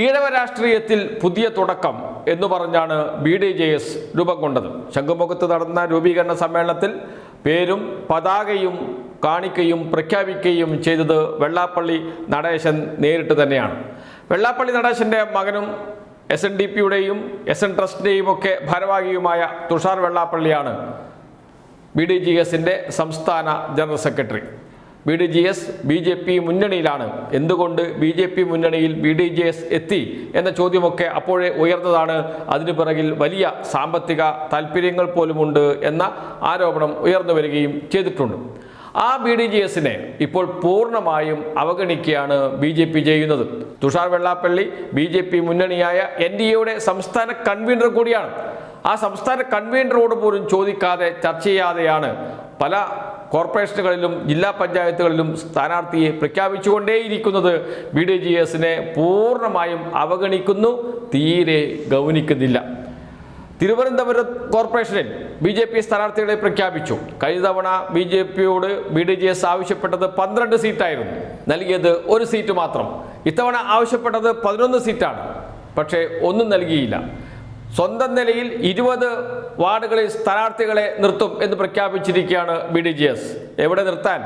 ഈഴവ രാഷ്ട്രീയത്തിൽ പുതിയ തുടക്കം എന്ന് പറഞ്ഞാണ് ബി ഡി ജെ എസ് രൂപം കൊണ്ടത്. ശംഖുമുഖത്ത് നടന്ന രൂപീകരണ സമ്മേളനത്തിൽ പേരും പതാകയും കാണിക്കുകയും പ്രഖ്യാപിക്കുകയും ചെയ്തത് വെള്ളാപ്പള്ളി നടേശൻ നേരിട്ട് തന്നെയാണ്. വെള്ളാപ്പള്ളി നടേശന്റെ മകനും എസ് എൻ ഡി പിയുടെയും എസ് എൻ ട്രസ്റ്റിന്റെയും ഒക്കെ ഭാരവാഹിയുമായ തുഷാർ വെള്ളാപ്പള്ളിയാണ് ബി ഡി ജി എസിന്റെ സംസ്ഥാന general secretary. B D G S B J P മുന്നണിയിലാണ്. എന്തുകൊണ്ട് ബി ജെ പി മുന്നണിയിൽ ബി ഡി ജെ എസ് എത്തി എന്ന ചോദ്യമൊക്കെ അപ്പോഴേ ഉയർന്നതാണ്. അതിനു പിറകിൽ വലിയ സാമ്പത്തിക താല്പര്യങ്ങൾ പോലുമുണ്ട് എന്ന ആരോപണം ഉയർന്നു വരികയും ചെയ്തിട്ടുണ്ട്. ആ ബി ഡി ജി എസിനെ ഇപ്പോൾ പൂർണമായും അവഗണിക്കുകയാണ് ബി ജെ പി ചെയ്യുന്നത്. Thushar Vellappally B J P മുന്നണിയായ N D എയുടെ സംസ്ഥാന കൺവീനർ കൂടിയാണ്. ആ സംസ്ഥാന കൺവീനറോട് പോലും ചോദിക്കാതെ ചർച്ച ചെയ്യാതെയാണ് പല കോർപ്പറേഷനുകളിലും ജില്ലാ പഞ്ചായത്തുകളിലും സ്ഥാനാർത്ഥിയെ പ്രഖ്യാപിച്ചുകൊണ്ടേയിരിക്കുന്നത് ബി ഡി ജി എസിനെ പൂർണമായും അവഗണിക്കുന്നു തീരെ ഗൗനിക്കുന്നില്ല. തിരുവനന്തപുരം കോർപ്പറേഷനിൽ ബി ജെ പി സ്ഥാനാർത്ഥികളെ പ്രഖ്യാപിച്ചു. കഴിഞ്ഞ തവണ ബി ജെ പിയോട് ബി ഡി ജി എസ് ആവശ്യപ്പെട്ടത് പന്ത്രണ്ട് സീറ്റായിരുന്നു. നൽകിയത് ഒരു സീറ്റ് മാത്രം. ഇത്തവണ ആവശ്യപ്പെട്ടത് പതിനൊന്ന് സീറ്റാണ്. പക്ഷേ ഒന്നും നൽകിയില്ല. സ്വന്തം നിലയിൽ ഇരുപത് വാർഡുകളിൽ സ്ഥാനാർത്ഥികളെ നിർത്തും എന്ന് പ്രഖ്യാപിച്ചിരിക്കുകയാണ് ബി ഡി ജി എസ് എവിടെ നിർത്താൻ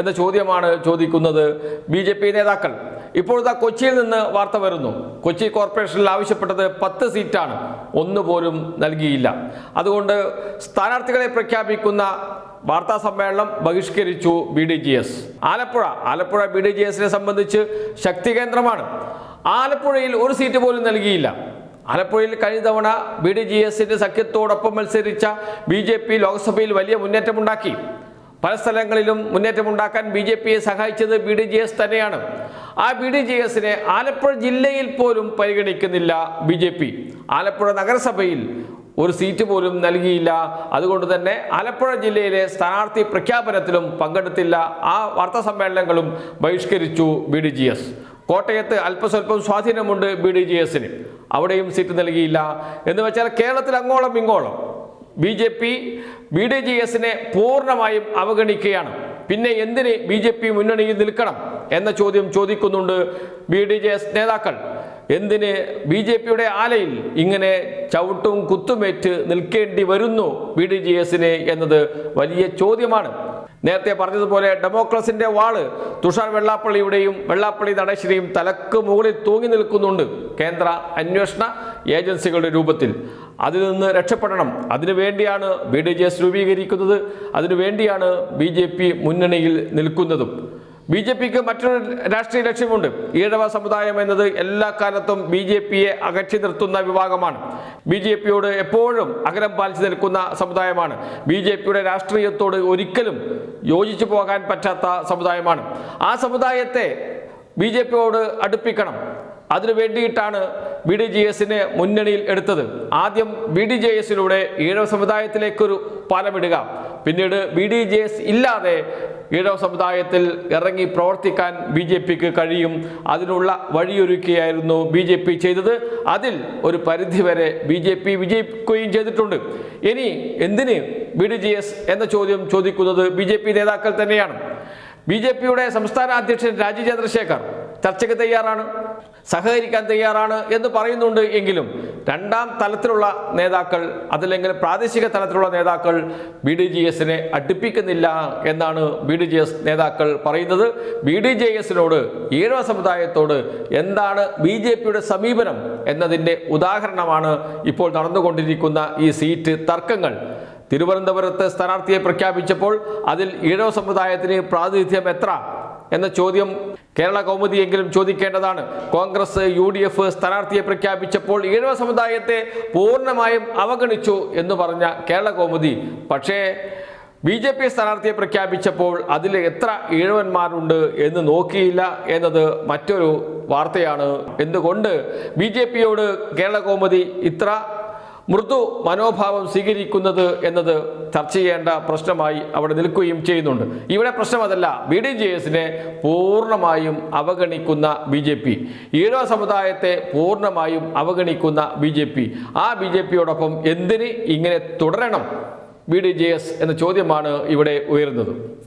എന്ന ചോദ്യമാണ് ചോദിക്കുന്നത് ബി ജെ പി നേതാക്കൾ. ഇപ്പോഴത്തെ കൊച്ചിയിൽ നിന്ന് വാർത്ത വരുന്നു. കൊച്ചി കോർപ്പറേഷനിൽ ആവശ്യപ്പെട്ടത് പത്ത് സീറ്റാണ്. ഒന്നുപോലും നൽകിയില്ല. അതുകൊണ്ട് സ്ഥാനാർത്ഥികളെ പ്രഖ്യാപിക്കുന്ന വാർത്താ സമ്മേളനം ബഹിഷ്കരിച്ചു B D G S Alappuzha Alappuzha B D G എസിനെ സംബന്ധിച്ച് ശക്തി കേന്ദ്രമാണ്. ആലപ്പുഴയിൽ ഒരു സീറ്റ് പോലും നൽകിയില്ല. ആലപ്പുഴയിൽ കഴിഞ്ഞ തവണ ബി ഡി ജി എസിന്റെ സഖ്യത്തോടൊപ്പം മത്സരിച്ച ബി ജെ പി ലോക്സഭയിൽ വലിയ മുന്നേറ്റമുണ്ടാക്കി. പല സ്ഥലങ്ങളിലും മുന്നേറ്റമുണ്ടാക്കാൻ ബി ജെ പിയെ സഹായിച്ചത് ബി ഡി ജി എസ് തന്നെയാണ്. ആ ബി ഡി ജി എസിനെ ആലപ്പുഴ ജില്ലയിൽ പോലും പരിഗണിക്കുന്നില്ല ബി ജെ പി. ആലപ്പുഴ നഗരസഭയിൽ ഒരു സീറ്റ് പോലും നൽകിയില്ല. അതുകൊണ്ട് തന്നെ ആലപ്പുഴ ജില്ലയിലെ സ്ഥാനാർത്ഥി പ്രഖ്യാപനത്തിലും പങ്കെടുത്തില്ല. ആ വാർത്താ സമ്മേളനങ്ങളും ബഹിഷ്കരിച്ചു ബി ഡി ജി എസ്. കോട്ടയത്ത് അല്പസ്വല്പം സ്വാധീനമുണ്ട് ബി ഡി ജി എസിന് അവിടെയും സീറ്റ് നൽകിയില്ല. എന്ന് വെച്ചാൽ കേരളത്തിൽ അങ്ങോളം ഇങ്ങോളം B J P B D G എസിനെ പൂർണമായും അവഗണിക്കുകയാണ്. പിന്നെ എന്തിന് ബി ജെ പി മുന്നണിയിൽ നിൽക്കണം എന്ന ചോദ്യം ചോദിക്കുന്നുണ്ട് ബി ഡി ജെ എസ് നേതാക്കൾ. എന്തിന് ബി ജെ പിയുടെ ആലയിൽ ഇങ്ങനെ ചവിട്ടും കുത്തുമേറ്റ് നിൽക്കേണ്ടി വരുന്നു ബി ഡി ജി എസിന് എന്നത് വലിയ ചോദ്യമാണ്. നേരത്തെ പറഞ്ഞതുപോലെ ഡെമോക്രസിന്റെ വാൾ തുഷാർ വെള്ളാപ്പള്ളിയുടെയും വെള്ളാപ്പള്ളി നടേശിനെയും തലക്ക് മുകളിൽ തൂങ്ങി നിൽക്കുന്നുണ്ട് കേന്ദ്ര അന്വേഷണ ഏജൻസികളുടെ രൂപത്തിൽ. അതിൽ നിന്ന് രക്ഷപ്പെടണം. അതിനു വേണ്ടിയാണ് ബി ഡി ജെ എസ് രൂപീകരിക്കുന്നത്. അതിനു വേണ്ടിയാണ് ബി ജെ പി മുന്നണിയിൽ നിൽക്കുന്നതും. ബി ജെ പിക്ക് മറ്റൊരു രാഷ്ട്രീയ ലക്ഷ്യമുണ്ട്. ഈഴവ സമുദായം എന്നത് എല്ലാ കാലത്തും ബി ജെ പിയെ അകറ്റി നിർത്തുന്ന വിഭാഗമാണ്. ബി ജെ പിയോട് എപ്പോഴും അകലം പാലിച്ചു നിൽക്കുന്ന സമുദായമാണ്. ബി ജെ പിയുടെ രാഷ്ട്രീയത്തോട് ഒരിക്കലും യോജിച്ചു പോകാൻ പറ്റാത്ത സമുദായമാണ്. ആ സമുദായത്തെ ബി ജെ പിയോട് അടുപ്പിക്കണം. അതിനു വേണ്ടിയിട്ടാണ് ബി ഡി ജി എസിനെ മുന്നണിയിൽ എടുത്തത്. ആദ്യം ബി ഡി ജെ എസിലൂടെ ഈഴവ സമുദായത്തിലേക്കൊരു പാലമിടുക. പിന്നീട് ബി ഡി ജെ എസ് ഇല്ലാതെ ഈഴവ സമുദായത്തിൽ ഇറങ്ങി പ്രവർത്തിക്കാൻ ബി ജെ പിക്ക് കഴിയും. അതിനുള്ള വഴിയൊരുക്കുകയായിരുന്നു ബി ജെ പി ചെയ്തത്. അതിൽ ഒരു പരിധിവരെ ബി ജെ പി വിജയിക്കുകയും ചെയ്തിട്ടുണ്ട്. ഇനി എന്തിന് ബി ഡി ജി എസ് എന്ന ചോദ്യം ചോദിക്കുന്നത് ബി ജെ പി നേതാക്കൾ തന്നെയാണ്. ബി ജെ പിയുടെ സംസ്ഥാന അധ്യക്ഷൻ രാജീവ് ചന്ദ്രശേഖർ ചർച്ചയ്ക്ക് തയ്യാറാണ്. സഹകരിക്കാൻ തയ്യാറാണ് എന്ന് പറയുന്നുണ്ട് എങ്കിലും രണ്ടാം തലത്തിലുള്ള നേതാക്കൾ അതല്ലെങ്കിൽ പ്രാദേശിക തലത്തിലുള്ള നേതാക്കൾ ബി ഡി ജി എസിനെ അടുപ്പിക്കുന്നില്ല എന്നാണ് ബി ഡി ജി എസ് നേതാക്കൾ പറയുന്നത്. ബി ഡി ജെ എസിനോട് ഈഴവ സമുദായത്തോട് എന്താണ് ബി ജെ പിയുടെ സമീപനം എന്നതിന്റെ ഉദാഹരണമാണ് ഇപ്പോൾ നടന്നുകൊണ്ടിരിക്കുന്ന ഈ സീറ്റ് തർക്കങ്ങൾ. തിരുവനന്തപുരത്ത് സ്ഥാനാർത്ഥിയെ പ്രഖ്യാപിച്ചപ്പോൾ അതിൽ ഈഴവ സമുദായത്തിന് പ്രാതിനിധ്യം എത്ര എന്ന ചോദ്യം കേരള കൗമുദിയെങ്കിലും ചോദിക്കേണ്ടതാണ്. കോൺഗ്രസ് യു ഡി എഫ് സ്ഥാനാർത്ഥിയെ പ്രഖ്യാപിച്ചപ്പോൾ ഈഴവ സമുദായത്തെ പൂർണമായും അവഗണിച്ചു എന്ന് പറഞ്ഞ കേരള കൗമുദി. പക്ഷേ ബി ജെ പി സ്ഥാനാർത്ഥിയെ പ്രഖ്യാപിച്ചപ്പോൾ അതിൽ എത്ര ഈഴവന്മാരുണ്ട് എന്ന് നോക്കിയില്ല എന്നത് മറ്റൊരു വാർത്തയാണ്. എന്തുകൊണ്ട് ബി ജെ പിയോട് കേരള കൗമുദി ഇത്ര മൃദു മനോഭാവം സ്വീകരിക്കുന്നത് എന്നത് ചർച്ച ചെയ്യേണ്ട പ്രശ്നമായി അവിടെ നിൽക്കുകയും ചെയ്യുന്നുണ്ട്. ഇവിടെ പ്രശ്നം അതല്ല ബി ഡി ജെ എസിനെ പൂർണമായും അവഗണിക്കുന്ന ബി ജെ പി. ഈഴവ സമുദായത്തെ പൂർണമായും അവഗണിക്കുന്ന ബി ജെ പി. ആ ബി ജെ പിയോടൊപ്പം എന്തിന് ഇങ്ങനെ തുടരണം? ബി ഡി ജെ എസ് എന്ന ചോദ്യമാണ് ഇവിടെ ഉയരുന്നത്.